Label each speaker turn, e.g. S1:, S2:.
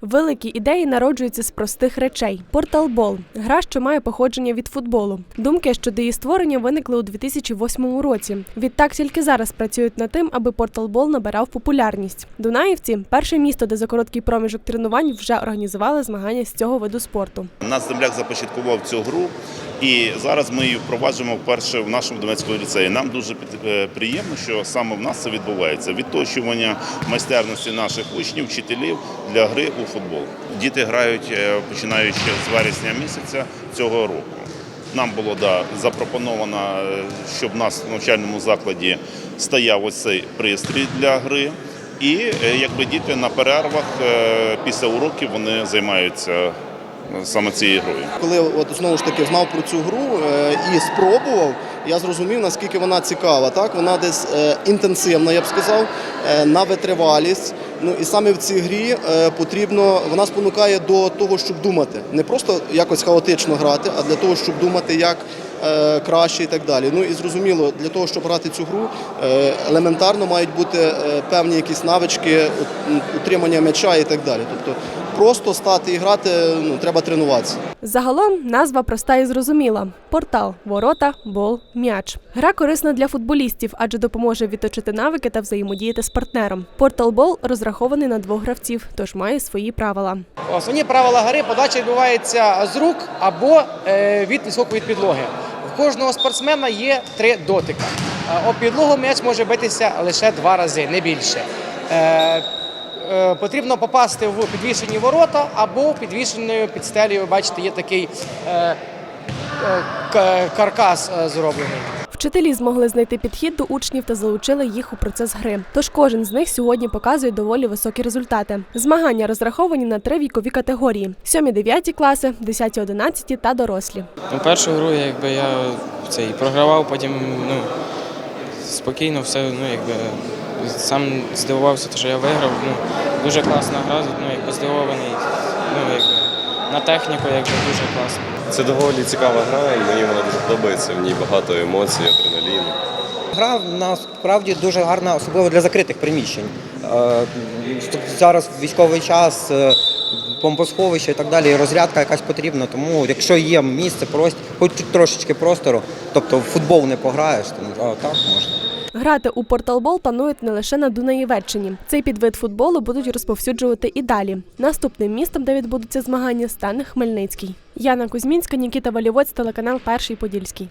S1: Великі ідеї народжуються з простих речей. Порталбол гра, що має походження від футболу. Думки щодо її створення виникли у 2008 році. Відтак тільки зараз працюють над тим, аби порталбол набирав популярність. Дунаївці перше місто, де за короткий проміжок тренувань вже організували змагання з цього виду спорту.
S2: Нас земляк започаткував цю гру, і зараз ми її впроваджуємо вперше в нашому Донецькому ліцеї. Нам дуже е, приємно, що саме в нас це відбувається. Відточування майстерності наших учнів, вчителів для гри у футбол. Діти грають е, починаючи з вересня місяця цього року. Нам було да, запропоновано, е, щоб в нас в навчальному закладі стояв ось цей пристрій для гри. І якби діти на перервах після уроків вони займаються саме цією грою.
S3: Коли от знову ж таки знав про цю гру е, і спробував, я зрозумів, наскільки вона цікава. Так, вона десь е, інтенсивна, я б сказав, е, на витривалість. Ну і саме в цій грі потрібно, вона спонукає до того, щоб думати, не просто якось хаотично грати, а для того, щоб думати, як краще і так далі. Ну і зрозуміло, для того, щоб грати цю гру, е, елементарно мають бути е, певні якісь навички утримання м'яча і так далі. Тобто просто стати і грати ну, треба тренуватися.
S1: Загалом назва проста і зрозуміла: портал, ворота, бол, м'яч. Гра корисна для футболістів, адже допоможе відточити навики та взаємодіяти з партнером. Порталбол розрахований на двох гравців, тож має свої правила.
S4: Основні правила гри подача відбувається з рук або е, від високої підлоги. Кожного спортсмена є три дотика. Е, Об підлогу м'яч може битися лише два рази, не більше. Е, е, Потрібно попасти в підвішені ворота або підвішеною підстелею. бачите, є такий каркас зроблений.
S1: Вчителі змогли знайти підхід до учнів та залучили їх у процес гри. Тож кожен з них сьогодні показує доволі високі результати. Змагання розраховані на три вікові категорії: 7-9 класи, 10-11 та дорослі.
S5: Ну, першу гру якби я цей програвав, потім ну, спокійно все, ну якби сам здивувався, що я виграв. Ну, дуже класна гра, ну якби здивований. Ну, якби, на техніку якби дуже класно.
S6: Це доволі цікава гра, і мені вона дуже подобається. В ній багато емоцій, адреналіну.
S7: Гра насправді дуже гарна, особливо для закритих приміщень. Е, Зараз військовий час, е, бомбосховище і так далі, розрядка якась потрібна. Тому якщо є місце, хоч трошечки простору, тобто в футбол не пограєш, то а, так можна.
S1: Грати у порталбол планують не лише на Дунаєвеччині. Цей підвид футболу будуть розповсюджувати і далі. Наступним містом, де відбудуться змагання, стане Хмельницький. Яна Кузьмінська, Нікіта Валівоць, телеканал Перший Подільський.